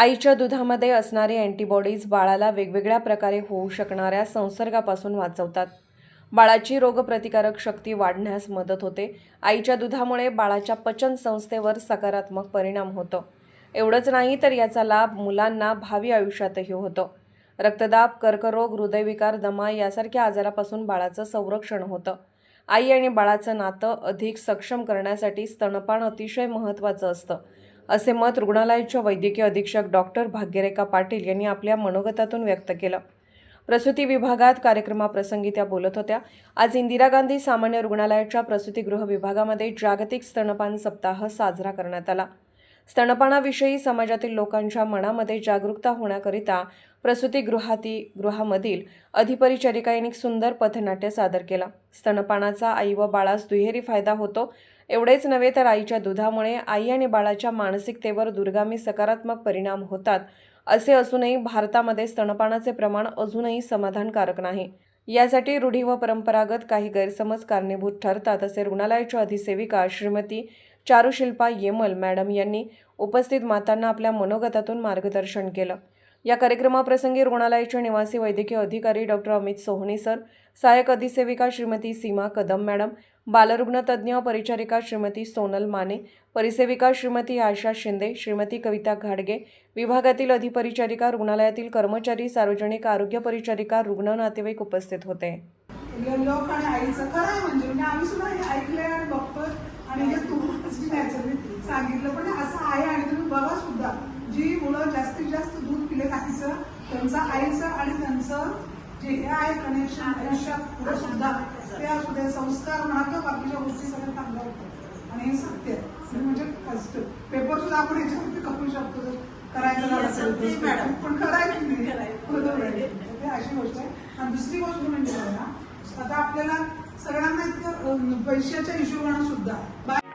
आईच्या दुधामध्ये असणारी अँटीबॉडीज बाळाला वेगवेगळ्या प्रकारे होऊ शकणाऱ्या संसर्गापासून वाचवतात. बाळाची रोगप्रतिकारक शक्ती वाढण्यास मदत होते. आईच्या दुधामुळे बाळाच्या पचन संस्थेवर सकारात्मक परिणाम होतो. एवढंच नाही तर याचा लाभ मुलांना भावी आयुष्यातही होतो. रक्तदाब कर्करोग हृदयविकार दमा यासारख्या आजारापासून बाळाचं संरक्षण होतं. आई आणि बाळाचं नातं अधिक सक्षम करण्यासाठी स्तनपान अतिशय महत्त्वाचं असतं. असे मत रुग्णालयाच्या वैद्यकीय अधीक्षक डॉक्टर भाग्यरेखा पाटील यांनी आपल्या मनोगतातून व्यक्त केलं. प्रसूती विभागात कार्यक्रमाप्रसंगी त्या बोलत होत्या. आज इंदिरा गांधी सामान्य रुग्णालयाच्या प्रसूतीगृह विभागामध्ये जागतिक स्तनपान सप्ताह साजरा करण्यात आला. स्तनपानाविषयी समाजातील लोकांच्या मनामध्ये जागरूकता होण्याकरिता प्रसूतीगृहाती गृहामधील अधिपरिचारिका यांनी सुंदर पथनाट्य सादर केला. स्तनपानाचा आई व बाळास दुहेरी फायदा होतो. एवढेच नव्हे तर आईच्या दुधामुळे आई आणि बाळाच्या मानसिकतेवर दुर्गामी सकारात्मक परिणाम होतात असे असूनही भारतामध्ये स्तनपानाचे प्रमाण अजूनही समाधानकारक नाही. यासाठी रूढी व परंपरागत काही गैरसमज कारणीभूत ठरतात असे रुग्णालयाच्या अधिसेविका श्रीमती चारुशिल्पा येमल मॅडम यांनी उपस्थित मातांना आपल्या मनोगतातून मार्गदर्शन केलं. या कार्यक्रमाप्रसंगी रुग्णालयाचे निवासी वैद्यकीय अधिकारी डॉक्टर अमित सोहनी सर सहाय्यक अधिसेविका श्रीमती सीमा कदम मॅडम बालरुग्ण तज्ज्ञ परिचारिका श्रीमती सोनल माने परिसेविका श्रीमती आशा शिंदे श्रीमती कविता घाडगे विभागातील अधिपरिचारिका रुग्णालयातील कर्मचारी सार्वजनिक आरोग्य परिचारिका रुग्ण नातेवाईक उपस्थित होते. लोक आणि आईचं खरं म्हणजे म्हणजे आम्ही सुद्धा हे ऐकलंय आणि बघतोय. आणि हे तुम्हाला सांगितलं पण असं आहे आणि तुम्ही त्यांचं आईचं आणि त्यांचं जे हे आहे कनेक्शन आयुष्यात पुढे सुद्धा ते असू दे संस्कार म्हणा किंवा बाकीच्या गोष्टी सगळ्या चांगल्या होतात आणि हे सत्य आहे म्हणजे कष्ट पेपर सुद्धा आपण याच्यावरती करू शकतो जर करायचं. पण खरं आहे की नाही. बरोबर आहे. अशी गोष्ट आहे आणि दुसरी गोष्ट म्हणजे बघा, आता आपल्याला सगळ्यांना इतकं पैशाच्या हिशोबानं सुद्धा बाय-